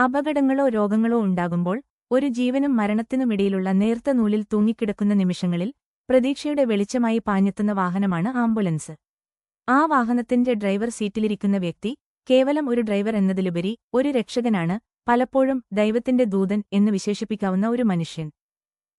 അപകടങ്ങളോ രോഗങ്ങളോ ഉണ്ടാകുമ്പോൾ ഒരു ജീവനും മരണത്തിനുമിടയിലുള്ള നേർത്ത നൂലിൽ തൂങ്ങിക്കിടക്കുന്ന നിമിഷങ്ങളിൽ പ്രതീക്ഷയുടെ വെളിച്ചമായി പാഞ്ഞെത്തുന്ന വാഹനമാണ് ആംബുലൻസ്. ആ വാഹനത്തിന്റെ ഡ്രൈവർ സീറ്റിലിരിക്കുന്ന വ്യക്തി കേവലം ഒരു ഡ്രൈവർ എന്നതിലുപരി ഒരു രക്ഷകനാണ് പലപ്പോഴും ദൈവത്തിന്റെ ദൂതൻ എന്ന് വിശേഷിപ്പിക്കാവുന്ന ഒരു മനുഷ്യൻ.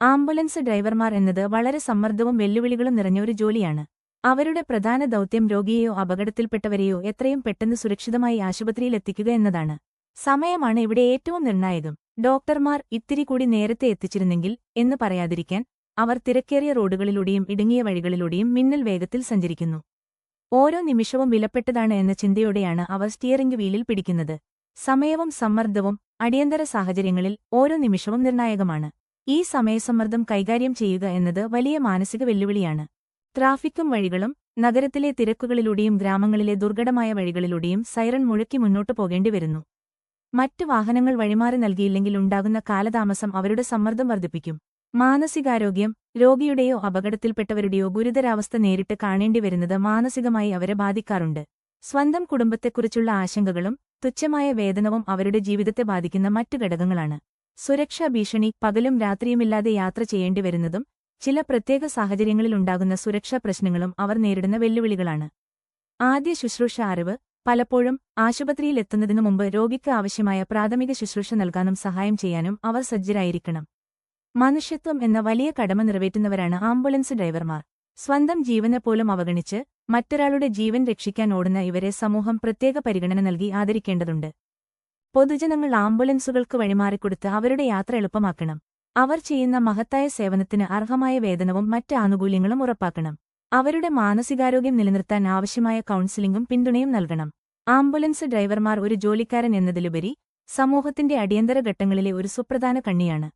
ആംബുലൻസ് ഡ്രൈവർമാർ എന്നത് വളരെ സമ്മർദ്ദവും വെല്ലുവിളികളും നിറഞ്ഞ ഒരു ജോലിയാണ്. അവരുടെ പ്രധാന ദൗത്യം രോഗിയെയോ അപകടത്തിൽപ്പെട്ടവരെയോ എത്രയും പെട്ടെന്ന് സുരക്ഷിതമായി ആശുപത്രിയിലെത്തിക്കുക എന്നതാണ്. സമയമാണ് ഇവിടെ ഏറ്റവും നിർണായകം. ഡോക്ടർമാർ ഇത്തിരി കൂടി നേരത്തെ എത്തിച്ചിരുന്നെങ്കിൽ എന്ന് പറയാതിരിക്കാൻ അവർ തിരക്കേറിയ റോഡുകളിലൂടെയും ഇടുങ്ങിയ വഴികളിലൂടെയും മിന്നൽ വേഗത്തിൽ സഞ്ചരിക്കുന്നു. ഓരോ നിമിഷവും വിലപ്പെട്ടതാണ് എന്ന ചിന്തയോടെയാണ് അവർ സ്റ്റിയറിംഗ് വീലിൽ പിടിക്കുന്നത്. സമയവും സമ്മർദ്ദവും അടിയന്തര സാഹചര്യങ്ങളിൽ ഓരോ നിമിഷവും നിർണായകമാണ്. ഈ സമയസമ്മർദ്ദം കൈകാര്യം ചെയ്യുക എന്നത് വലിയ മാനസിക വെല്ലുവിളിയാണ്. ട്രാഫിക്കും വഴികളും നഗരത്തിലെ തിരക്കുകളിലൂടെയും ഗ്രാമങ്ങളിലെ ദുർഘടമായ വഴികളിലൂടെയും സൈറൺ മുഴക്കി മുന്നോട്ടു പോകേണ്ടി വരുന്നു മറ്റു വാഹനങ്ങൾ വഴിമാറി നൽകിയില്ലെങ്കിൽ ഉണ്ടാകുന്ന കാലതാമസം അവരുടെ സമ്മർദ്ദം വർദ്ധിപ്പിക്കും. മാനസികാരോഗ്യം രോഗിയുടെയോ അപകടത്തിൽപ്പെട്ടവരുടെയോ ഗുരുതരാവസ്ഥ നേരിട്ട് കാണേണ്ടി വരുന്നത് മാനസികമായി അവരെ ബാധിക്കാറുണ്ട്. സ്വന്തം കുടുംബത്തെക്കുറിച്ചുള്ള ആശങ്കകളും തുച്ഛമായ വേതനവും അവരുടെ ജീവിതത്തെ ബാധിക്കുന്ന മറ്റു ഘടകങ്ങളാണ്. സുരക്ഷാ ഭീഷണി പകലും രാത്രിയുമില്ലാതെ യാത്ര ചെയ്യേണ്ടി വരുന്നതും ചില പ്രത്യേക സാഹചര്യങ്ങളിലുണ്ടാകുന്ന സുരക്ഷാ പ്രശ്നങ്ങളും അവർ നേരിടുന്ന വെല്ലുവിളികളാണ്. ആദ്യ ശുശ്രൂഷ അറിവ് പലപ്പോഴും ആശുപത്രിയിലെത്തുന്നതിനു മുമ്പ് രോഗിക്ക് ആവശ്യമായ പ്രാഥമിക ശുശ്രൂഷ നൽകാനും സഹായം ചെയ്യാനും അവർ സജ്ജരായിരിക്കണം. മനുഷ്യത്വം എന്ന വലിയ കടമ നിറവേറ്റുന്നവരാണ് ആംബുലൻസ് ഡ്രൈവർമാർ. സ്വന്തം ജീവനെ പോലും അവഗണിച്ച് മറ്റൊരാളുടെ ജീവൻ രക്ഷിക്കാൻ ഓടുന്ന ഇവരെ സമൂഹം പ്രത്യേക പരിഗണന നൽകി ആദരിക്കേണ്ടതുണ്ട്. പൊതുജനങ്ങൾ ആംബുലൻസുകൾക്ക് വഴിമാറിക്കൊടുത്ത് അവരുടെ യാത്ര എളുപ്പമാക്കണം. അവർ ചെയ്യുന്ന മഹത്തായ സേവനത്തിന് അർഹമായ വേതനവും മറ്റ് ആനുകൂല്യങ്ങളും ഉറപ്പാക്കണം. അവരുടെ മാനസികാരോഗ്യം നിലനിർത്താൻ ആവശ്യമായ കൗൺസിലിംഗും പിന്തുണയും നൽകണം. ആംബുലൻസ് ഡ്രൈവർമാർ ഒരു ജോലിക്കാരൻ എന്നതിലുപരി സമൂഹത്തിന്റെ അടിയന്തര ഘട്ടങ്ങളിലെ ഒരു സുപ്രധാന കണ്ണിയാണ്.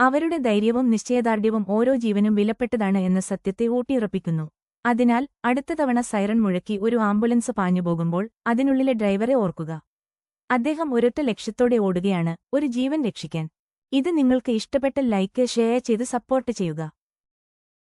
അവരുടെ ധൈര്യവും നിശ്ചയദാർഢ്യവും ഓരോ ജീവനും വിലപ്പെട്ടതാണ് എന്ന സത്യത്തെ ഊട്ടിയുറപ്പിക്കുന്നു. അതിനാൽ അടുത്ത തവണ സൈറൺ മുഴക്കി ഒരു ആംബുലൻസ് പാഞ്ഞുപോകുമ്പോൾ അതിനുള്ളിലെ ഡ്രൈവറെ ഓർക്കുക. അദ്ദേഹം ഒരൊറ്റ ലക്ഷ്യത്തോടെ ഓടുകയാണ് ഒരു ജീവൻ രക്ഷിക്കാൻ. ഇത് നിങ്ങൾക്ക് ഇഷ്ടപ്പെട്ട ലൈക്ക് ഷെയർ ചെയ്ത് സപ്പോർട്ട് ചെയ്യുക.